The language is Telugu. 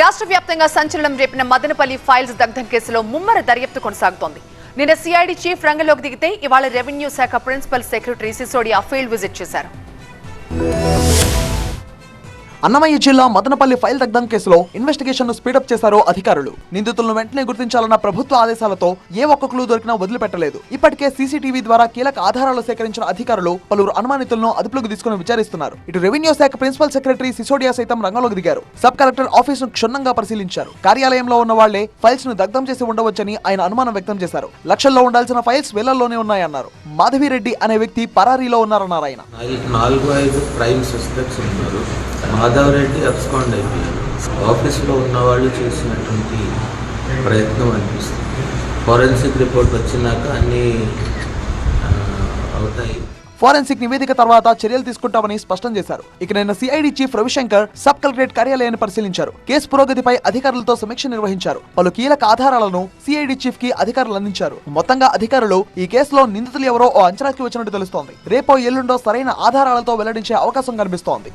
రాష్ట్ర వ్యాప్తంగా సంచలనం రేపిన మదనపల్లి ఫైల్స్ దగ్ధం కేసులో ముమ్మర దర్యాప్తు కొనసాగుతోంది. నిన్న సిఐడి చీఫ్ రంగంలోకి దిగితే ఇవాళ రెవెన్యూ శాఖ principal secretary Sisodia field visit చేశారు. అన్నమయ్య జిల్లా మదనపల్లి ఫైల్ దగ్ధం కేసులో ఇన్వెస్టిగేషన్ను స్పీడప్ చేశారు అధికారులు. నిందితులను వెంటనే గుర్తించాలన్న ప్రభుత్వ ఆదేశాలతో ఏ ఒక్క క్లూ దొరికినా వదిలిపెట్టలేదు. ఇప్పటికే సీసీటీవీ ద్వారా కీలక ఆధారాలు సేకరించిన అధికారులు పలువురు అనుమానితులను అదుపులోకి తీసుకుని విచారిస్తున్నారు. ఇటు రెవెన్యూ శాఖ ప్రిన్సిపల్ సెక్రటరీ సిసోడియా సైతం రంగంలోకి దిగారు. సబ్ కలెక్టర్ ఆఫీస్ను క్షుణ్ణంగా పరిశీలించారు. కార్యాలయంలో ఉన్న వాళ్ళే ఫైల్స్ను దగ్ధం చేసి ఉండవచ్చని ఆయన అనుమానం వ్యక్తం చేశారు. లక్షల్లో ఉండాల్సిన ఫైల్స్ వేలల్లోనే ఉన్నాయన్నారు. మాధవిరెడ్డి అనే వ్యక్తి పరారీలో ఉన్నారన్నారు ఆయన. నాలుగు ఐదు క్రైమ్ సస్పెక్ట్స్ ఉన్నారు. యాదవరెడ్డి అబ్స్కాండ్ అయిపోయారు. ఆఫీసులో ఉన్న వాళ్ళు చేసినటువంటి ప్రయత్నం అనిపిస్తుంది. ఫోరెన్సిక్ రిపోర్ట్ వచ్చినాక అన్నీ అవుతాయి. ఫోరెన్సిక్ నివేదిక తర్వాత చర్యలు తీసుకుంటామని స్పష్టం చేశారు. ఇక నిన్న CID chief Ravishankar sub collectorate కార్యాలయాన్ని పరిశీలించారు. కేసు పురోగతిపై అధికారులతో సమీక్ష నిర్వహించారు. పలు కీలక ఆధారాలను సిఐడి చీఫ్కి అధికారులు అందించారు. మొత్తంగా అధికారులు ఈ కేసులో నిందితులు ఎవరో ఓ అంచనాకి వచ్చినట్టు తెలుస్తోంది. రేపో ఎల్లుండో సరైన ఆధారాలతో వెల్లడించే అవకాశం కనిపిస్తోంది.